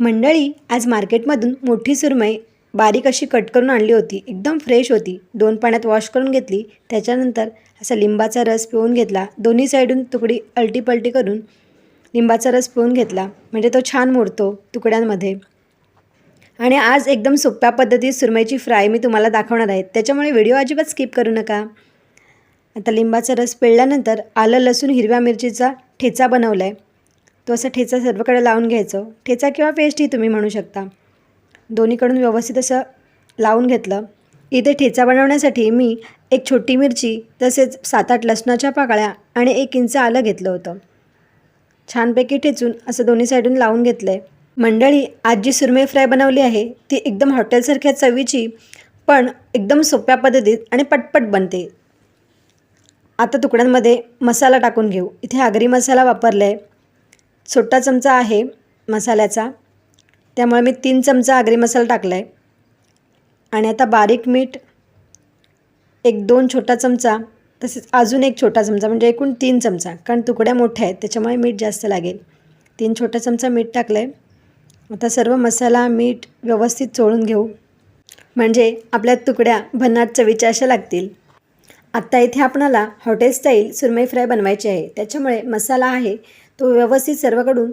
मंडळी आज मार्केटमधून मोठी सुरमई बारीक अशी कट करून आणली होती. एकदम फ्रेश होती. दोन पाण्यात वॉश करून घेतली. त्याच्यानंतर असा लिंबाचा रस पिळून घेतला. दोन्ही साईडून तुकडी अलटीपलटी करून लिंबाचा रस पिळून घेतला. म्हणजे तो छान मोडतो तुकड्यांमध्ये. आणि आज एकदम सोप्या पद्धतीत सुरमईची फ्राय मी तुम्हाला दाखवणार आहे. त्याच्यामुळे व्हिडिओ अजिबात स्किप करू नका. आता लिंबाचा रस पिळल्यानंतर आलं लसूण हिरव्या मिरचीचा ठेचा बनवला आहे तो असा ठेचा सर्वकडे लावून घ्यायचं. ठेचा किंवा पेस्टही तुम्ही म्हणू शकता. दोन्हीकडून व्यवस्थित असं लावून घेतलं. इथे ठेचा बनवण्यासाठी मी एक छोटी मिरची तसेच सात आठ लसणाच्या पाकळ्या आणि एक इंच आलं घेतलं होतं. छानपैकी ठेचून असं दोन्ही साईडून लावून घेतलं आहे मंडळी आज जी सुरमई फ्राय बनवली आहे ती एकदम हॉटेलसारख्या चवीची पण एकदम सोप्या पद्धतीत आणि पटपट बनते. आता तुकड्यांमध्ये मसाला टाकून घेऊ. इथे आगरी मसाला वापरला आहे छोटा चमचा आहे मसाल्याचा. त्यामुळे मी तीन चमचा आगरी मसाला टाकला आहे आणि आता बारीक मीठ एक दोन छोटा चमचा तसेच अजून एक छोटा चमचा म्हणजे एकूण तीन चमचा कारण तुकड्या मोठ्या आहेत त्याच्यामुळे मीठ जास्त लागेल. तीन छोटा चमचा मीठ टाकलं आहे आता सर्व मसाला मीठ व्यवस्थित चोळून घेऊ. म्हणजे आपल्या तुकड्या भन्नाट चवीच्या अशा लागतील. आत्ता इथे आपणाला हॉटेल स्टाईल सुरमई फ्राय बनवायची आहे. त्याच्यामुळे मसाला आहे तो व्यवस्थित सर्वकडून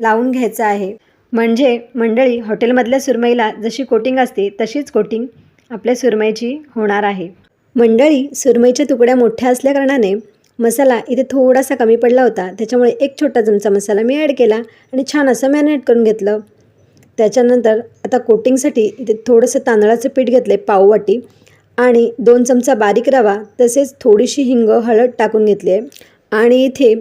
लावून घ्यायचा आहे. म्हणजे मंडळी हॉटेलमधल्या सुरमईला जशी कोटिंग असते तशीच कोटिंग आपल्या सुरमईची होणार आहे. मंडळी सुरमईच्या तुकड्या मोठ्या असल्याकारणाने मसाला इथे थोडासा कमी पडला होता. त्याच्यामुळे एक छोटा चमचा मसाला मी ॲड केला आणि छान असं मॅरिनेट करून घेतलं. त्याच्यानंतर आता कोटिंगसाठी इथे थोडंसं तांदळाचं पीठ घेतलं आहे पाववाटी आणि दोन चमचा बारीक रवा तसेच थोडीशी हिंग हळद टाकून घेतली आहे आणि इथे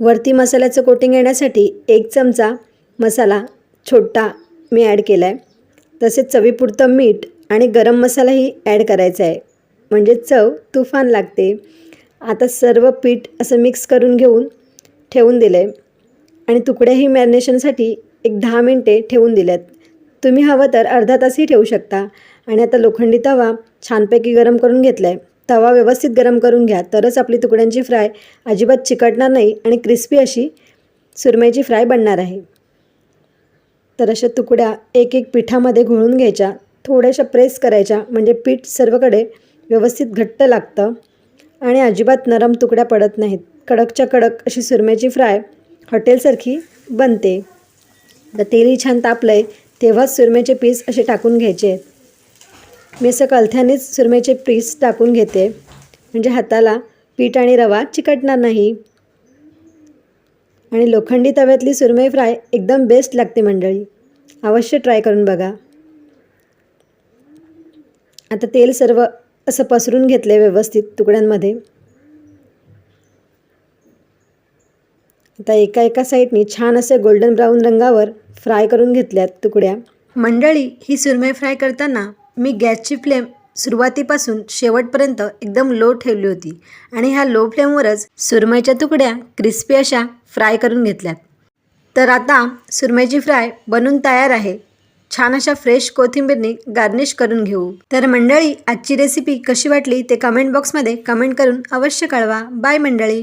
वरती मसाल्याचं कोटिंग येण्यासाठी एक चमचा मसाला छोटा मी ॲड केला आहे तसेच चवीपुरतं मीठ आणि गरम मसालाही ॲड करायचा आहे. म्हणजे चव तुफान लागते. आता सर्व पीठ असं मिक्स करून घेऊन ठेवून दिलं आहे आणि तुकड्याही मॅरिनेशनसाठी एक दहा मिनटे ठेवून दिल्यात. तुम्ही हवं तर अर्धा तासही ठेवू शकता. आणि आता लोखंडी तवा छानपैकी गरम करून घेतला आहे तवा व्यवस्थित गरम करून घ्या. तरच आपली तुकड्यांची फ्राय अजिबात चिकटणार नाही आणि क्रिस्पी अशी सुरमईची फ्राय बनणार आहे. तर अशा तुकड्या एक एक पिठामध्ये घोळून घ्यायच्या. थोड्याशा प्रेस करायच्या. म्हणजे पीठ सर्वकडे व्यवस्थित घट्ट लागतं आणि अजिबात नरम तुकड्या पडत नाहीत. कडकच्या कडक अशी सुरमईची फ्राय हॉटेलसारखी बनते. तर तेलही छान तापलं आहे तेव्हाच सुरमईचे पीस असे टाकून घ्यायचे. आहेत मी असं कलथ्यानेच सुरमईचे पीस टाकून घेते. म्हणजे हाताला पीठ आणि रवा चिकटणार नाही. आणि लोखंडी तव्यातली सुरमई फ्राय एकदम बेस्ट लागते मंडळी. अवश्य ट्राय करून बघा. आता तेल सर्व असं पसरून घेतलं व्यवस्थित तुकड्यांमध्ये. आता एका एका साईडनी छान असे गोल्डन ब्राऊन रंगावर फ्राय करून घेतल्यात तुकड्या. मंडळी ही सुरमई फ्राय करताना मी गॅसची फ्लेम सुरुवातीपासून शेवटपर्यंत एकदम लो ठेवली होती आणि ह्या लो फ्लेमवरच सुरमईच्या तुकड्या क्रिस्पी अशा फ्राय करून घेतल्यात. तर आता सुरमईची फ्राय बनून तयार आहे. छान अशा फ्रेश कोथिंबीरने गार्निश करून घेऊ. तर मंडळी आजची रेसिपी कशी वाटली ते कमेंट बॉक्समध्ये कमेंट करून अवश्य कळवा. बाय मंडळी.